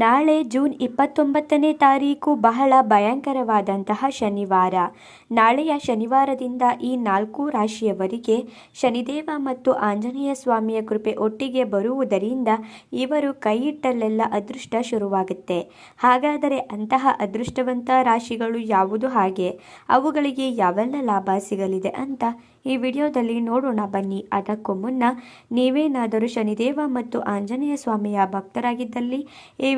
ನಾಳೆ ಜೂನ್ ಇಪ್ಪತ್ತೊಂಬತ್ತನೇ ತಾರೀಕು ಬಹಳ ಭಯಂಕರವಾದಂತಹ ಶನಿವಾರ. ನಾಳೆಯ ಶನಿವಾರದಿಂದ ಈ ನಾಲ್ಕು ರಾಶಿಯವರಿಗೆ ಶನಿದೇವ ಮತ್ತು ಆಂಜನೇಯ ಸ್ವಾಮಿಯ ಕೃಪೆ ಒಟ್ಟಿಗೆ ಬರುವುದರಿಂದ ಇವರು ಕೈಯಿಟ್ಟಲ್ಲೆಲ್ಲ ಅದೃಷ್ಟ ಶುರುವಾಗುತ್ತೆ. ಹಾಗಾದರೆ ಅಂತಹ ಅದೃಷ್ಟವಂತ ರಾಶಿಗಳು ಯಾವುದು ಹಾಗೆ? ಅವುಗಳಿಗೆ ಯಾವೆಲ್ಲ ಲಾಭ ಸಿಗಲಿದೆ ಅಂತ ಈ ವಿಡಿಯೋದಲ್ಲಿ ನೋಡೋಣ ಬನ್ನಿ. ಅದಕ್ಕೂ ಮುನ್ನ ನೀವೇನಾದರೂ ಶನಿದೇವ ಮತ್ತು ಆಂಜನೇಯ ಸ್ವಾಮಿಯ ಭಕ್ತರಾಗಿದ್ದಲ್ಲಿ ಈ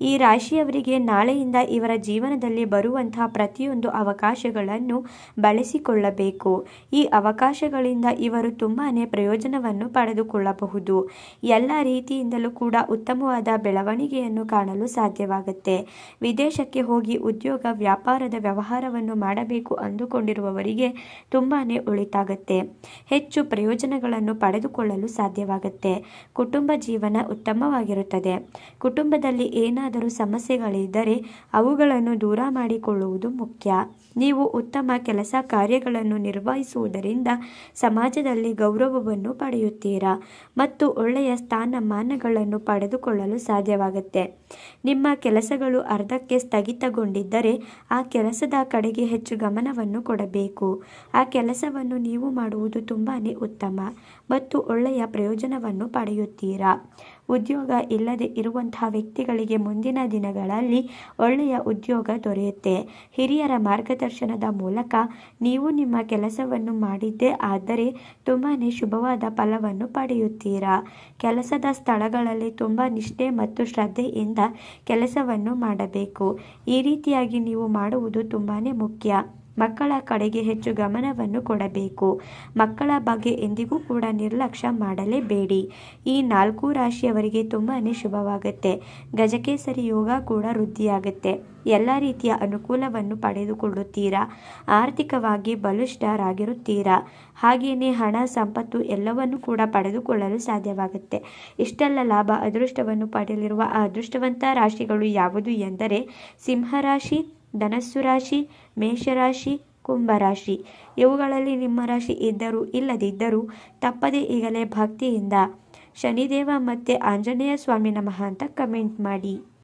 ಈ ರಾಶಿಯವರಿಗೆ ನಾಳೆಯಿಂದ ಇವರ ಜೀವನದಲ್ಲಿ ಬರುವಂತಹ ಪ್ರತಿಯೊಂದು ಅವಕಾಶಗಳನ್ನು ಬಳಸಿಕೊಳ್ಳಬೇಕು. ಈ ಅವಕಾಶಗಳಿಂದ ಇವರು ತುಂಬಾ ಪ್ರಯೋಜನವನ್ನು ಪಡೆದುಕೊಳ್ಳಬಹುದು. ಎಲ್ಲ ರೀತಿಯಿಂದಲೂ ಕೂಡ ಉತ್ತಮವಾದ ಬೆಳವಣಿಗೆಯನ್ನು ಕಾಣಲು ಸಾಧ್ಯವಾಗುತ್ತೆ. ವಿದೇಶಕ್ಕೆ ಹೋಗಿ ಉದ್ಯೋಗ, ವ್ಯಾಪಾರದ ವ್ಯವಹಾರವನ್ನು ಮಾಡಬೇಕು ಅಂದುಕೊಂಡಿರುವವರಿಗೆ ತುಂಬಾ ಒಳಿತಾಗತ್ತೆ. ಹೆಚ್ಚು ಪ್ರಯೋಜನಗಳನ್ನು ಪಡೆದುಕೊಳ್ಳಲು ಸಾಧ್ಯವಾಗುತ್ತೆ. ಕುಟುಂಬ ಜೀವನ ಉತ್ತಮವಾಗಿರುತ್ತದೆ. ಕುಟುಂಬದಲ್ಲಿ ಏನಾದರೂ ಏನಾದರೂ ಸಮಸ್ಯೆಗಳಿದ್ದರೆ ಅವುಗಳನ್ನು ದೂರ ಮಾಡಿಕೊಳ್ಳುವುದು ಮುಖ್ಯ. ನೀವು ಉತ್ತಮ ಕೆಲಸ ಕಾರ್ಯಗಳನ್ನು ನಿರ್ವಹಿಸುವುದರಿಂದ ಸಮಾಜದಲ್ಲಿ ಗೌರವವನ್ನು ಪಡೆಯುತ್ತೀರಾ ಮತ್ತು ಒಳ್ಳೆಯ ಸ್ಥಾನಮಾನಗಳನ್ನು ಪಡೆದುಕೊಳ್ಳಲು ಸಾಧ್ಯವಾಗುತ್ತೆ. ನಿಮ್ಮ ಕೆಲಸಗಳು ಅರ್ಧಕ್ಕೆ ಸ್ಥಗಿತಗೊಂಡಿದ್ದರೆ ಆ ಕೆಲಸದ ಕಡೆಗೆ ಹೆಚ್ಚು ಗಮನವನ್ನು ಕೊಡಬೇಕು. ಆ ಕೆಲಸವನ್ನು ನೀವು ಮಾಡುವುದು ತುಂಬಾ ಉತ್ತಮ ಮತ್ತು ಒಳ್ಳೆಯ ಪ್ರಯೋಜನವನ್ನು ಪಡೆಯುತ್ತೀರಾ. ಉದ್ಯೋಗ ಇಲ್ಲದೆ ಇರುವಂತಹ ವ್ಯಕ್ತಿಗಳಿಗೆ ಮುಂದಿನ ದಿನಗಳಲ್ಲಿ ಒಳ್ಳೆಯ ಉದ್ಯೋಗ ದೊರೆಯುತ್ತೆ. ಹಿರಿಯರ ಮಾರ್ಗದರ್ಶನದ ಮೂಲಕ ನೀವು ನಿಮ್ಮ ಕೆಲಸವನ್ನು ಮಾಡಿದ್ದೇ ಆದರೆ ತುಂಬಾ ಶುಭವಾದ ಫಲವನ್ನು ಪಡೆಯುತ್ತೀರಾ? ಕೆಲಸದ ಸ್ಥಳಗಳಲ್ಲಿ ತುಂಬ ನಿಷ್ಠೆ ಮತ್ತು ಶ್ರದ್ಧೆಯಿಂದ ಕೆಲಸವನ್ನು ಮಾಡಬೇಕು. ಈ ರೀತಿಯಾಗಿ ನೀವು ಮಾಡುವುದು ತುಂಬಾ ಮುಖ್ಯ. ಮಕ್ಕಳ ಕಡೆಗೆ ಹೆಚ್ಚು ಗಮನವನ್ನು ಕೊಡಬೇಕು. ಮಕ್ಕಳ ಬಗ್ಗೆ ಎಂದಿಗೂ ಕೂಡ ನಿರ್ಲಕ್ಷ್ಯ ಮಾಡಲೇಬೇಡಿ. ಈ ನಾಲ್ಕು ರಾಶಿಯವರಿಗೆ ತುಂಬಾ ಶುಭವಾಗುತ್ತೆ. ಗಜಕೇಸರಿ ಯೋಗ ಕೂಡ ವೃದ್ಧಿಯಾಗುತ್ತೆ. ಎಲ್ಲ ರೀತಿಯ ಅನುಕೂಲವನ್ನು ಪಡೆದುಕೊಳ್ಳುತ್ತೀರಾ? ಆರ್ಥಿಕವಾಗಿ ಬಲಿಷ್ಠರಾಗಿರುತ್ತೀರಾ? ಹಾಗೆಯೇ ಹಣ, ಸಂಪತ್ತು ಎಲ್ಲವನ್ನು ಕೂಡ ಪಡೆದುಕೊಳ್ಳಲು ಸಾಧ್ಯವಾಗುತ್ತೆ. ಇಷ್ಟೆಲ್ಲ ಲಾಭ, ಅದೃಷ್ಟವನ್ನು ಪಡೆಯಲಿರುವ ಅದೃಷ್ಟವಂತ ರಾಶಿಗಳು ಯಾವುದು ಎಂದರೆ, ಸಿಂಹರಾಶಿ ಧನಸ್ಸು ರಾಶಿ ಮೇಷರಾಶಿ ಕುಂಭರಾಶಿ ಇವುಗಳಲ್ಲಿ ನಿಮ್ಮ ರಾಶಿ ಇದ್ದರೂ ಇಲ್ಲದಿದ್ದರೂ ತಪ್ಪದೇ ಈಗಲೇ ಭಕ್ತಿಯಿಂದ ಶನಿದೇವ ಮತ್ತು ಆಂಜನೇಯ ಸ್ವಾಮಿ ನಮಃ ಅಂತ ಕಮೆಂಟ್ ಮಾಡಿ.